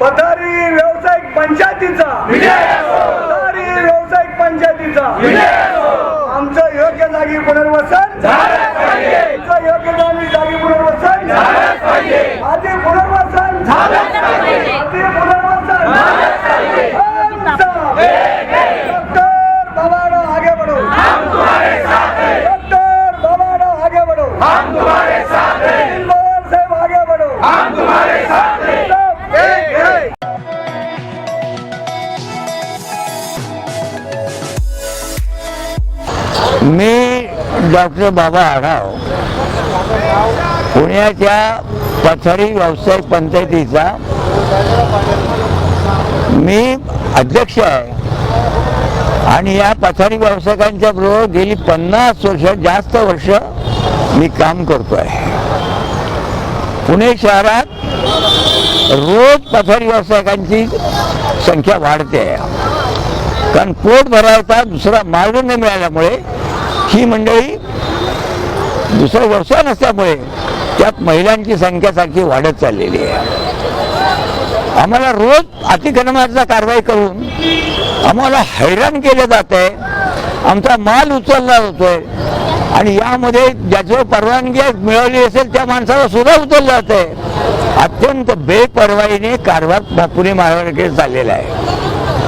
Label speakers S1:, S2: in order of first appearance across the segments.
S1: पथारी व्यावसायिक पंचायतीचा. पथारी व्यावसायिक पंचायतीचा. आमचं योग्य जागी पुनर्वसन. आमचं योग्य जागी जागी पुनर्वसन. आधी पुनर्वसन. आधी पुनर्वसन.
S2: मी डॉक्टर बाबा आढाव. पुण्याच्या पथारी व्यावसायिक पंचायतीचा मी अध्यक्ष आहे. आणि या पथारी व्यावसायिकांच्या बरोबर गेली पन्नास वर्ष जास्त वर्ष मी काम करतो आहे. पुणे शहरात रोज पथारी व्यावसायिकांची संख्या वाढते आहे. कारण पोट भरायचा दुसरा मार्ग न मिळाल्यामुळे ही मंडळी दुसरं वर्ष नसल्यामुळे त्यात महिलांची संख्या सारखी वाढत चाललेली आहे. आम्हाला रोज अतिक्रमणाचा कारवाई करून आम्हाला हैराण केलं जात आहे. आमचा माल उचलला जातोय. आणि यामध्ये ज्याच्यावर परवानगी मिळवली असेल त्या माणसाला सुद्धा उचललं जात आहे अत्यंत बेपरवाईने कारभार पुणे महाराष्ट्राकडे चाललेला आहे.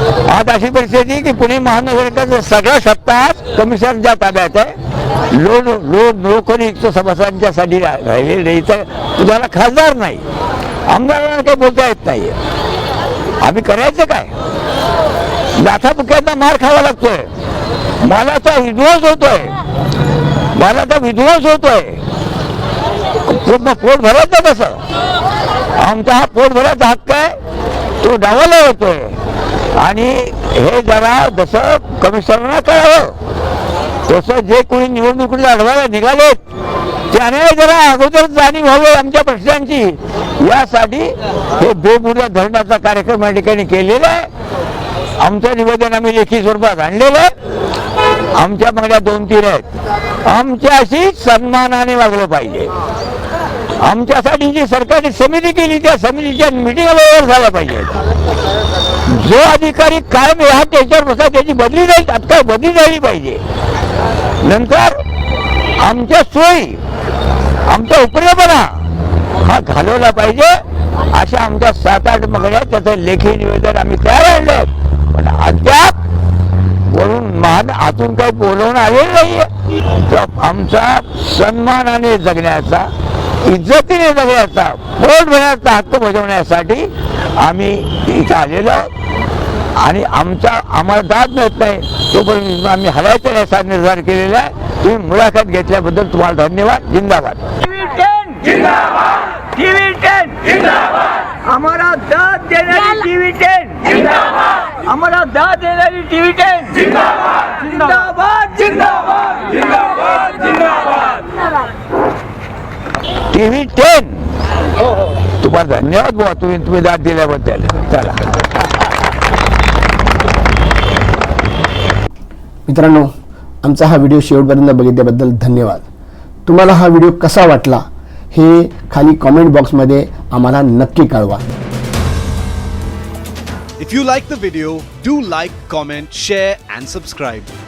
S2: आज अशी परिस्थिती की पुणे महानगरपालिकेचा सगळा सत्ता कमिशनच्या ताब्यात आहे लोड लोड लोकनियुक्त सभासदांच्यासाठी राहिलेले नाही तर तुम्हाला खासदार नाही. आमदारांना काही बोलता येत नाही आम्ही करायचं काय? लाथाबुक्यांना मार खावा लागतोय. मालाचा विध्वंस होतोय. मालाचा विध्वंस होतोय. पूर्ण पोट भरायचं कसं आमचा हा पोट भरायचा हक्क आहे. तो डावाला होतोय आणि हे जरा जसं कमिशनरना कळावं. तसं जे कोणी निवडणुकीला लढवायला निघालेत त्याने जरा अगोदर जाणीव व्हावी आमच्या प्रश्नांची. यासाठी हे बेमुद्या धरणाचा कार्यक्रम या ठिकाणी केलेला आहे. आमचं निवेदन आम्ही लेखी स्वरूपात आणलेलं आहे. आमच्या मागण्या दोन तीन आहेत. आमच्याशी सन्मानाने वागलं पाहिजे. आमच्यासाठी जी सरकारी समिती केली त्या समितीच्या मिटिंग वेळेवर झाला पाहिजे. जो अधिकारी कायम या त्याच्यावर बसा त्याची बदली नाही तात्काळ बदली झाली पाहिजे. नंतर आमच्या सोयी आमचा उपयोगपणा हा घालवला पाहिजे अशा आमच्या सात आठ मगड्या त्याचं लेखी निवेदन आम्ही तयार आणलं. पण अद्याप वरून महान आतून काही बोलवणं आलेलं नाहीये. आमचा सन्मानाने जगण्याचा इज्जतीने जगण्याचा पोट भरण्याचा हक्क बजावण्यासाठी आम्ही इथं आलेलो आहोत. आणि आमचा आम्हाला दाद मिळत नाही तोपर्यंत आम्ही हलायचा याचा निर्धार केलेला आहे. तुम्ही मुलाखत घेतल्याबद्दल तुम्हाला धन्यवाद. जिंदाबाद.
S1: आम्हाला दाद देणारी टीव्ही टेन आम्हाला दाद देणारी टीव्ही टेन जिंदाबाद. जिंदाबाद. जिंदाबाद.
S2: टी व्ही टेन तुम्हाला धन्यवाद बुवा तुम्ही तुम्ही दाद दिल्याबद्दल. चला.
S3: मित्रांनो आमचा हा व्हिडिओ शेवटपर्यंत बघितल्याबद्दल धन्यवाद. तुम्हाला हा व्हिडिओ कसा वाटला हे खाली कॉमेंट बॉक्समध्ये आम्हाला नक्की कळवा.
S4: If you like the video, do like, comment, share, and subscribe.